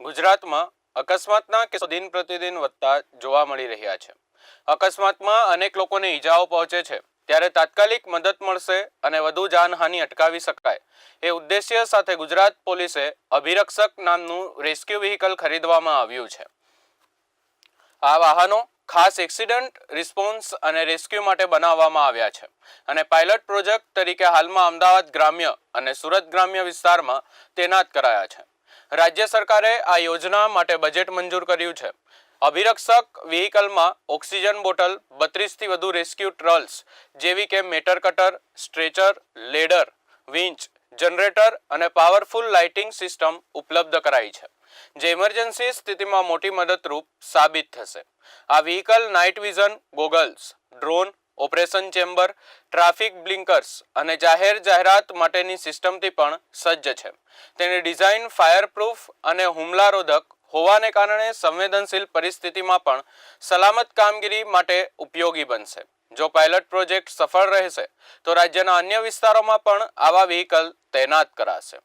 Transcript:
ગુજરાતમાં અકસ્માતના કેસો દિન પ્રતિદિન વધતા જોવા મળી રહ્યા છે. અકસ્માતમાં અનેક લોકોને ઈજાઓ પહોંચે છે. ત્યારે તાત્કાલિક મદદ મળશે અને વધુ જાનહાનિ અટકાવી શકાય. એ ઉદ્દેશ્ય સાથે ગુજરાત પોલીસે અભિરક્ષક નામનું રેસ્ક્યુ વ્હીકલ ખરીદવામાં આવ્યું છે. આ વાહનો ખાસ એક્સિડન્ટ, રિસ્પોન્સ અને રેસ્ક્યુ માટે બનાવવામાં આવ્યા છે અને પાયલટ પ્રોજેક્ટ તરીકે હાલમાં અમદાવાદ ગ્રામ્ય અને સુરત ગ્રામ્ય વિસ્તારમાં તૈનાત કરાયા છે. રાજ્ય સરકારે આ યોજના માટે બજેટ મંજૂર કર્યું છે. અભિરક્ષક વ્હીકલમાં ઓક્સિજન બોટલ, બત્રીસથી વધુ રેસ્ક્યુ ટ્રલ્સ જેવી કે metal cutter stretcher ladder winch generator અને પાવરફુલ લાઇટિંગ સિસ્ટમ ઉપલબ્ધ કરાઈ છે. જે ઇમરજન્સી સ્થિતિમાં મોટી મદદરૂપ સાબિત થશે. આ vehicle night vision goggles drone operation chamber, traffic blinkers અને જાહેર જાહેરાત માટેની સિસ્ટમથી પણ સજ્જ છે. તેની ડિઝાઇન ફાયરપ્રૂફ અને હુમલારોધક હોવાને કારણે સંવેદનશીલ પરિસ્થિતિમાં પણ સલામત કામગીરી માટે ઉપયોગી બનશે. જો પાયલટ પ્રોજેક્ટ સફળ રહેશે, તો રાજ્યના અન્ય વિસ્તારોમાં પણ આવા વ્હીકલ તૈનાત કરાશે.